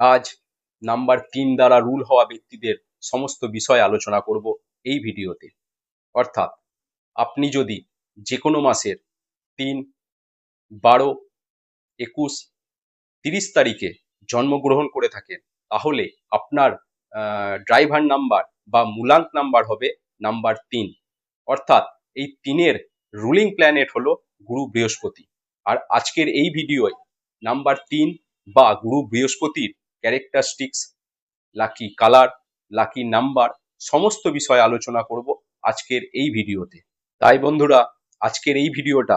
আজ নাম্বার তিন দ্বারা রুল হওয়া ব্যক্তিদের সমস্ত বিষয় আলোচনা করব এই ভিডিওতে। অর্থাৎ, আপনি যদি যে কোনো মাসের তিন, বারো, একুশ, তিরিশ তারিখে জন্মগ্রহণ করে থাকেন, তাহলে আপনার ড্রাইভার নাম্বার বা মূলাঙ্ক নাম্বার হবে নাম্বার তিন। অর্থাৎ, এই তিনের রুলিং প্ল্যানেট হলো গুরু বৃহস্পতি। আর আজকের এই ভিডিওয় নাম্বার তিন বা গুরু বৃহস্পতির characteristics lucky colour lucky number সমস্ত বিষয় আলোচনা করব আজকের এই ভিডিওতে। তাই বন্ধুরা, আজকের এই ভিডিওটা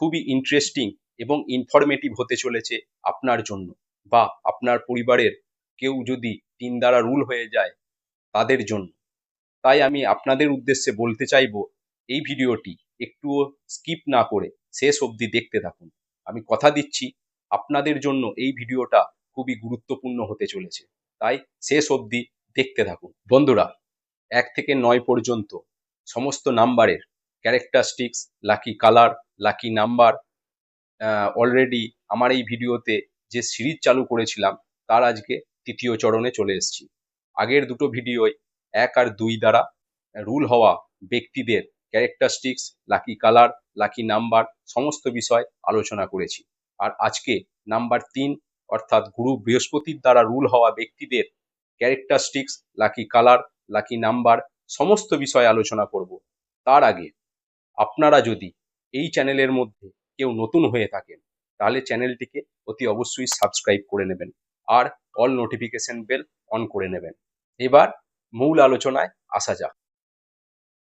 খুবই ইন্টারেস্টিং এবং ইনফরমেটিভ হতে চলেছে আপনার জন্য বা আপনার পরিবারের কেউ যদি তিন দ্বারা রুল হয়ে যায় তাদের জন্য। তাই আমি আপনাদের উদ্দেশ্যে বলতে চাইব, এই ভিডিওটি একটুও স্কিপ না করে শেষ অবধি দেখতে থাকুন। আমি কথা দিচ্ছি, আপনাদের জন্য এই ভিডিওটা খুবই গুরুত্বপূর্ণ হতে চলেছে। তাই শেষ অবধি দেখতে থাকুন। বন্ধুরা, এক থেকে নয় পর্যন্ত সমস্ত নাম্বারের characteristics lucky colour lucky number already আমার এই ভিডিওতে যে সিরিজ চালু করেছিলাম, তার আজকে তৃতীয় চরণে চলে এসেছি। আগের দুটো ভিডিওয় এক আর দুই দ্বারা রুল হওয়া ব্যক্তিদের characteristics lucky colour lucky number সমস্ত বিষয় আলোচনা করেছি। আর আজকে নাম্বার তিন অর্থাৎ গুরু বৃহস্পতির দ্বারা রুল হওয়া ব্যক্তিদের characteristics, lucky colour, lucky number, সমস্ত বিষয় আলোচনা করব। তার আগে আপনারা যদি এই চ্যানেলের মধ্যে কেউ নতুন হয়ে থাকেন, তাহলে চ্যানেলটিকে অতি অবশ্যই সাবস্ক্রাইব করে নেবেন আর অল নোটিফিকেশন বেল অন করে নেবেন। এবার মূল আলোচনায় আসা যাক।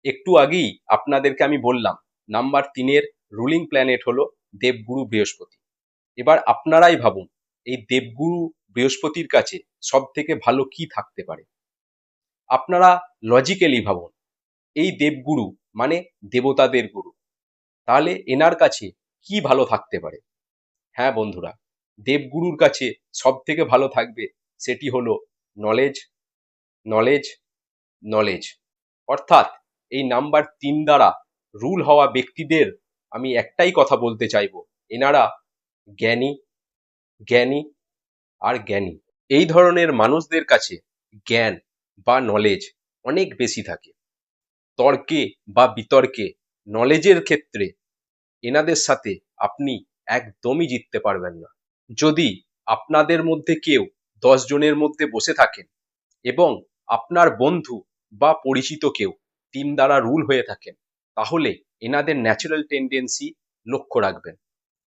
একটু আগেই আপনাদেরকে আমি বললাম, নাম্বার তিনের রুলিং প্ল্যানেট হলো দেবগুরু বৃহস্পতি। এবার আপনারাই ভাবুন এই দেবগুরু বৃহস্পতির কাছে সব থেকে ভালো কি থাকতে পারে? আপনারা লজিক্যালি ভাবুন, এই দেবগুরু মানে দেবতাদের গুরু, তাহলে এনার কাছে কি ভালো থাকতে পারে? হ্যাঁ বন্ধুরা, দেবগুরুর কাছে সব থেকে ভালো থাকবে সেটি হলো নলেজ নলেজ নলেজ অর্থাৎ এই নাম্বার তিন দ্বারা রুল হওয়া ব্যক্তিদের আমি একটাই কথা বলতে চাইব, এনারা জ্ঞানী জ্ঞানী আর জ্ঞানী। এই ধরনের মানুষদের কাছে জ্ঞান বা নলেজ অনেক বেশি থাকে। তর্কে বা বিতর্কে নলেজের ক্ষেত্রে এনাদের সাথে আপনি একদমই জিততে পারবেন না। যদি আপনাদের মধ্যে কেউ দশ জনের মধ্যে বসে থাকেন এবং আপনার বন্ধু বা পরিচিত কেউ তিন দ্বারা রুল হয়ে থাকেন, তাহলে এনাদের ন্যাচারাল টেন্ডেন্সি লক্ষ্য রাখবেন।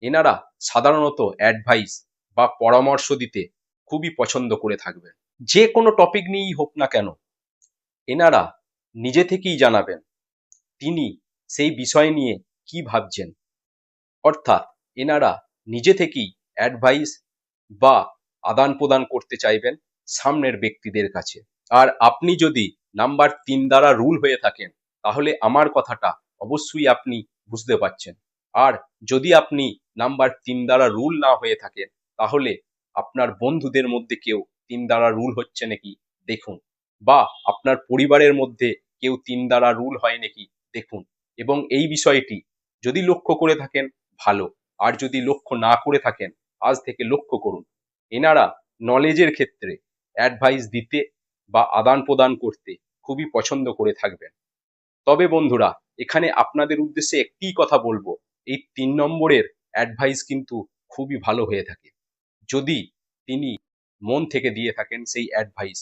এনারা সাধারণত অ্যাডভাইস বা পরামর্শ দিতে খুবই পছন্দ করে থাকবেন যে কোনো টপিক নিয়েই হোক না কেন, এনারা নিজে থেকেই জানাবেন তিনি সেই বিষয় নিয়ে কি ভাবছেন। অর্থাৎ এনারা নিজে থেকেই অ্যাডভাইস বা আদান প্রদান করতে চাইবেন সামনের ব্যক্তিদের কাছে। আর আপনি যদি নাম্বার তিন দ্বারা রুল হয়ে থাকেন, তাহলে আমার কথাটা অবশ্যই আপনি বুঝতে পারছেন। আর যদি আপনি নাম্বার তিন দ্বারা রুল না হয়ে থাকেন তাহলে আপনার বন্ধুদের মধ্যে কেউ তিন দ্বারা রুল হচ্ছে নাকি? দেখুন। বা আপনার পরিবারের মধ্যে কেউ তিন দ্বারা রুল হয় নাকি? দেখুন। এবং এই বিষয়টি যদি লক্ষ্য করে থাকেন, ভালো। আর যদি লক্ষ্য না করে থাকেন, আজ থেকে লক্ষ্য করুন। এনারা নলেজের ক্ষেত্রে অ্যাডভাইস দিতে বা আদান প্রদান করতে খুবই পছন্দ করে থাকবেন। তবে বন্ধুরা, এখানে আপনাদের উদ্দেশ্যে একটিই কথা বলব। এই তিন নম্বরের অ্যাডভাইস কিন্তু খুবই ভালো হয়ে থাকে। যদি তিনি মন থেকে দিয়ে থাকেন সেই অ্যাডভাইস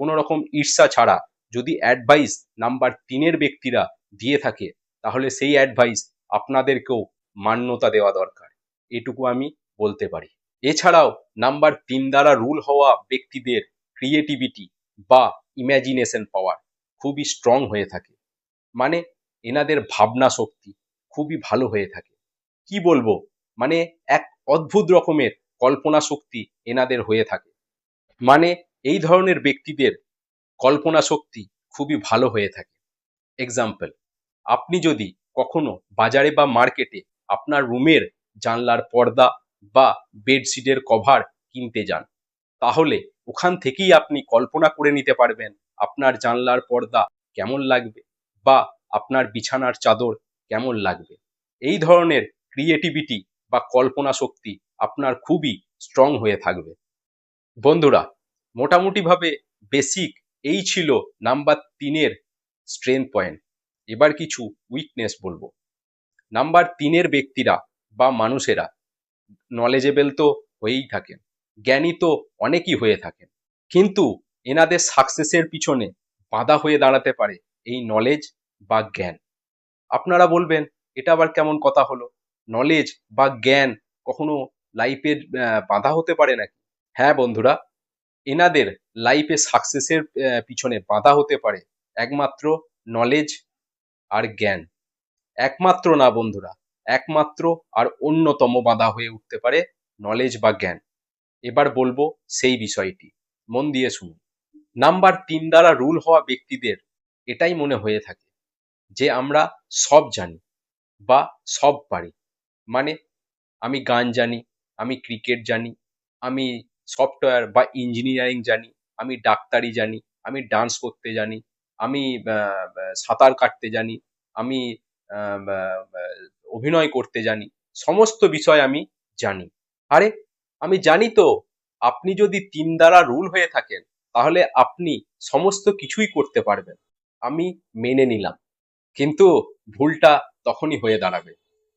কোনো রকম ঈর্ষা ছাড়া যদি অ্যাডভাইস নাম্বার তিনের ব্যক্তিরা দিয়ে থাকে, তাহলে সেই অ্যাডভাইস আপনাদেরকেও মান্যতা দেওয়া দরকার। এটুকু আমি বলতে পারি। এছাড়াও নাম্বার তিন দ্বারা রুল হওয়া ব্যক্তিদের ক্রিয়েটিভিটি বা ইম্যাজিনেশন পাওয়ার খুবই স্ট্রং হয়ে থাকে। মানে এনাদের ভাবনা শক্তি খুবই ভালো হয়ে থাকে। কি বলব? মানে এক অদ্ভুত রকমের কল্পনা শক্তি এনাদের হয়ে থাকে। মানে এই ধরনের ব্যক্তিদের কল্পনা শক্তি খুবই ভালো হয়ে থাকে। এক্সাম্পল আপনি যদি কখনো বাজারে বা মার্কেটে আপনার রুমের জানলার পর্দা বা বেডশিটের কভার কিনতে যান, তাহলে ওখান থেকেই আপনি কল্পনা করে নিতে পারবেন আপনার জানলার পর্দা কেমন লাগবে বা আপনার বিছানার চাদর কেমন লাগবে। এই ধরনের ক্রিয়েটিভিটি বা কল্পনা শক্তি আপনার খুবই স্ট্রং হয়ে থাকবে। বন্ধুরা, মোটামুটিভাবে বেসিক এই ছিল নাম্বার তিনের স্ট্রেংথ পয়েন্ট এবার কিছু উইকনেস বলব। নাম্বার তিনের ব্যক্তিরা বা মানুষেরা নলেজেবল তো হয়েই থাকেন, জ্ঞানী তো অনেকই হয়ে থাকেন। কিন্তু এনাদের সাকসেসের পিছনে বাধা হয়ে দাঁড়াতে পারে এই নলেজ বা জ্ঞান। আপনারা বলবেন, এটা আবার কেমন কথা হলো? নলেজ বা জ্ঞান কখনো লাইফের বাধা হতে পারে নাকি? হ্যাঁ বন্ধুরা, এনাদের লাইফে সাকসেসের পিছনে বাধা হতে পারে একমাত্র নলেজ আর জ্ঞান। একমাত্র না বন্ধুরা, একমাত্র আর অন্যতম বাধা হয়ে উঠতে পারে নলেজ বা জ্ঞান। এবার বলব সেই বিষয়টি। মন দিয়ে শুনুন। নাম্বার তিন দ্বারা রুল হওয়া ব্যক্তিদের এটাই মনে হয়ে থাকে যে আমরা সব জানি বা সব পারি। মানে আমি গান জানি আমি ক্রিকেট জানি, আমি সফটওয়্যার বা ইঞ্জিনিয়ারিং জানি, আমি ডাক্তারি জানি, আমি ডান্স করতে জানি, আমি সাঁতার কাটতে জানি, আমি অভিনয় করতে জানি, সমস্ত বিষয় আমি জানি। আরে, আমি জানি তো, আপনি যদি তিন দ্বারা রুল হয়ে থাকেন, তাহলে আপনি সমস্ত কিছুই করতে পারবেন। আমি মেনে নিলাম, কিন্তু ভুলটা তখনই হয়ে দাঁড়াবে।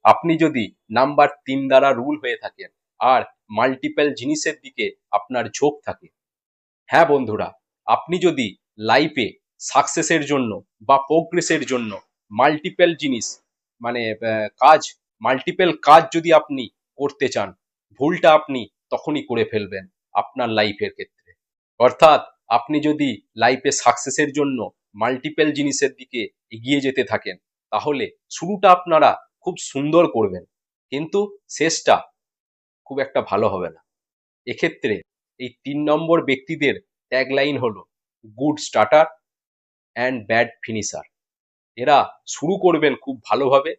আপনি যদি নাম্বার তিন দ্বারা রুল হয়ে থাকেন আর মাল্টিপল জিনিসের দিকে আপনার ঝোঁক থাকে। হ্যাঁ বন্ধুরা, আপনি যদি লাইফে সাকসেসের জন্য বা প্রোগ্রেসের জন্য মাল্টিপল জিনিস মানে কাজ মাল্টিপল কাজ যদি আপনি করতে চান, ভুলটা আপনি তখনই করে ফেলবেন আপনার লাইফের ক্ষেত্রে। অর্থাৎ আপনি যদি লাইফে সাকসেসের জন্য মাল্টিপল জিনিসের দিকে এগিয়ে যেতে থাকেন, তাহলে শুরুটা আপনারা খুব সুন্দর করবেন। কিন্তু শেষটা খুব একটা ভালো হবে না। এক্ষেত্রে এই তিন নম্বর ব্যক্তিদের ট্যাগলাইন হলো good starter and bad finisher এরা শুরু করবেন খুব ভালোভাবে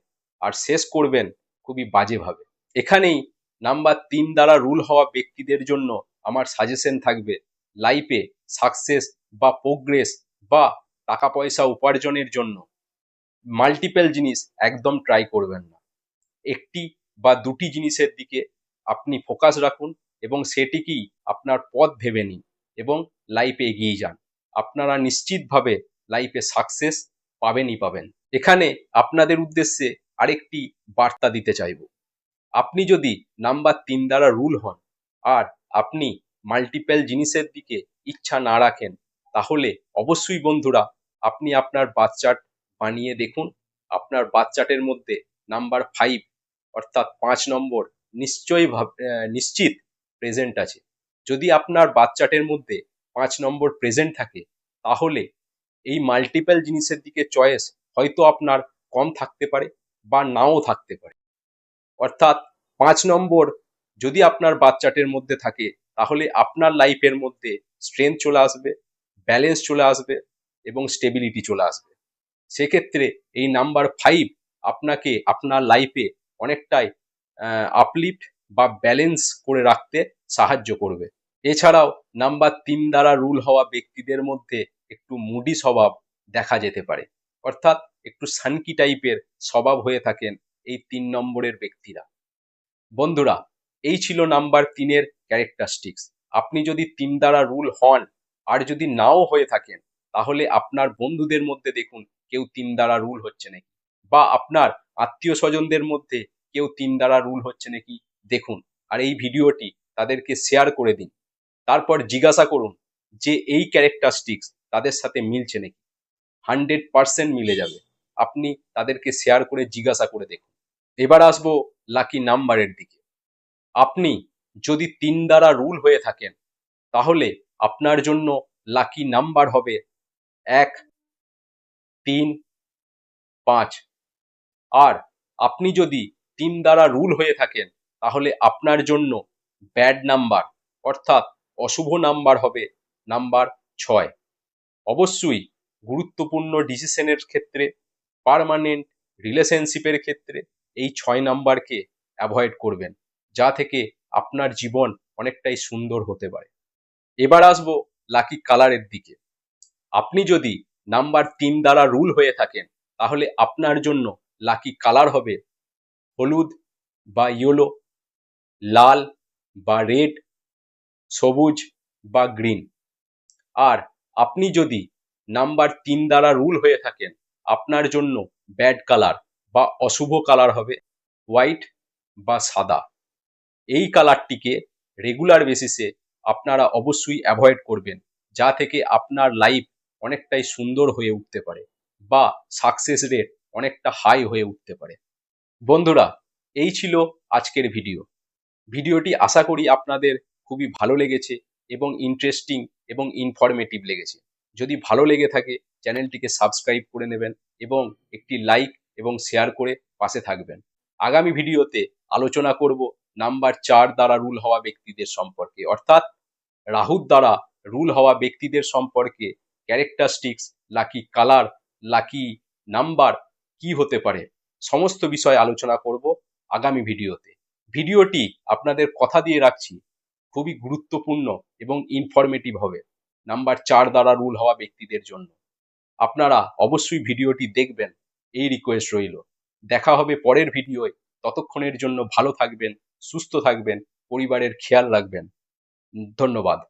আর শেষ করবেন খুবই বাজেভাবে। এখানেই নাম্বার তিন দ্বারা রুল হওয়া ব্যক্তিদের জন্য আমার সাজেশন থাকবে লাইফে সাকসেস বা প্রোগ্রেস বা টাকা পয়সা উপার্জনের জন্য মাল্টিপল জিনিস একদম ট্রাই করবেন না। একটি বা দুটি জিনিসের দিকে আপনি ফোকাস রাখুন এবং সেটিকেই আপনার পথ ভেবে নিন এবং লাইফে এগিয়ে যান। আপনারা নিশ্চিতভাবে লাইফে সাকসেস পাবেনই পাবেন। এখানে আপনাদের উদ্দেশ্যে আরেকটি বার্তা দিতে চাইব। আপনি যদি নাম্বার তিন দ্বারা রুল হন আর আপনি মাল্টিপল জিনিসের দিকে ইচ্ছা না রাখেন, তাহলে অবশ্যই বন্ধুরা আপনি আপনার বাচ্চাট বানিয়ে দেখুন। আপনার বাচ্চাটের মধ্যে নাম্বার ফাইভ অর্থাৎ পাঁচ নম্বর নিশ্চয়ই নিশ্চিত প্রেজেন্ট আছে। যদি আপনার বাচ্চাটের মধ্যে পাঁচ নম্বর প্রেজেন্ট থাকে, তাহলে এই মাল্টিপল জিনিসের দিকে চয়েস হয়তো আপনার কম থাকতে পারে বা নাও থাকতে পারে। অর্থাৎ পাঁচ নম্বর যদি আপনার বাচ্চাটের মধ্যে থাকে, তাহলে আপনার লাইফের মধ্যে স্ট্রেংথ চলে আসবে ব্যালেন্স চলে আসবে এবং স্টেবিলিটি চলে আসবে। সেক্ষেত্রে এই নাম্বার ফাইভ আপনাকে, আপনার লাইফে অনেকটাই আপলিফ্ট বা ব্যালেন্স করে রাখতে সাহায্য করবে। এছাড়াও নাম্বার তিন দ্বারা রুল হওয়া ব্যক্তিদের মধ্যে একটু মুডি স্বভাব দেখা যেতে পারে। অর্থাৎ একটু সানকি টাইপের স্বভাব হয়ে থাকেন এই তিন নম্বরের ব্যক্তিরা। বন্ধুরা, এই ছিল নাম্বার তিনের ক্যারেক্টারিস্টিক্স আপনি যদি তিন দ্বারা রুল হন আর যদি নাও হয়ে থাকেন, তাহলে আপনার বন্ধুদের মধ্যে দেখুন কেউ তিন দ্বারা রুল হচ্ছে নাকি। বা আপনার আত্মীয় স্বজনদের মধ্যে কেউ তিন দ্বারা রুল হচ্ছে নাকি? দেখুন, আর এই ভিডিওটি তাদেরকে শেয়ার করে দিন। তারপর জিজ্ঞাসা করুন যে এই ক্যারেক্টারিস্টিক্স তাদের সাথে মিলছে নাকি? হান্ড্রেড পারসেন্ট মিলে যাবে। আপনি তাদেরকে শেয়ার করে জিজ্ঞাসা করে দেখুন। এবার আসব লাকি নাম্বারের দিকে। আপনি যদি তিন দ্বারা রুল হয়ে থাকেন, তাহলে আপনার জন্য লাকি নাম্বার হবে এক, তিন, পাঁচ। আর আপনি যদি তিন দ্বারা রুল হয়ে থাকেন, তাহলে আপনার জন্য ব্যাড নাম্বার অর্থাৎ অশুভ নাম্বার হবে নাম্বার ছয়। অবশ্যই গুরুত্বপূর্ণ ডিসিশনের ক্ষেত্রে পারমানেন্ট রিলেশনশিপের ক্ষেত্রে এই ছয় নাম্বারকে অ্যাভয়েড করবেন, যা থেকে আপনার জীবন অনেকটাই সুন্দর হতে পারে। এবার আসব লাকি কালারের দিকে। আপনি যদি নাম্বার তিন দ্বারা রুল হয়ে থাকেন, তাহলে আপনার জন্য লাকি কালার হবে হলুদ বা ইয়েলো লাল বা রেড সবুজ বা গ্রিন আর আপনি যদি নাম্বার তিন দ্বারা রুল হয়ে থাকেন, আপনার জন্য ব্যাড কালার বা অশুভ কালার হবে হোয়াইট বা সাদা। এই কালারটিকে রেগুলার বেসিসে আপনারা অবশ্যই অ্যাভয়েড করবেন, যা থেকে আপনার লাইফ অনেকটাই সুন্দর হয়ে উঠতে পারে বা সাকসেস রেট অনেকটা হাই হয়ে উঠতে পারে। বন্ধুরা, এই ছিল আজকের ভিডিও। ভিডিওটি আশা করি আপনাদের খুবই ভালো লেগেছে এবং ইন্টারেস্টিং এবং ইনফরমেটিভ লেগেছে। যদি ভালো লেগে থাকে, চ্যানেলটিকে সাবস্ক্রাইব করে নেবেন এবং একটি লাইক এবং শেয়ার করে পাশে থাকবেন। আগামী ভিডিওতে আলোচনা করব নাম্বার চার দ্বারা রুল হওয়া ব্যক্তিদের সম্পর্কে। অর্থাৎ রাহুর দ্বারা রুল হওয়া ব্যক্তিদের সম্পর্কে characteristics lucky colour lucky number কি হতে পারে? সমস্ত বিষয় আলোচনা করব আগামী ভিডিওতে। ভিডিওটি আপনাদের কথা দিয়ে রাখছি, খুবই গুরুত্বপূর্ণ এবং ইনফরমেটিভ হবে। নাম্বার চার দ্বারা রুল হওয়া ব্যক্তিদের জন্য। আপনারা অবশ্যই ভিডিওটি দেখবেন, এই রিকোয়েস্ট রইল। দেখা হবে পরের ভিডিওয়। ততক্ষণের জন্য ভালো থাকবেন, সুস্থ থাকবেন, পরিবারের খেয়াল রাখবেন। ধন্যবাদ।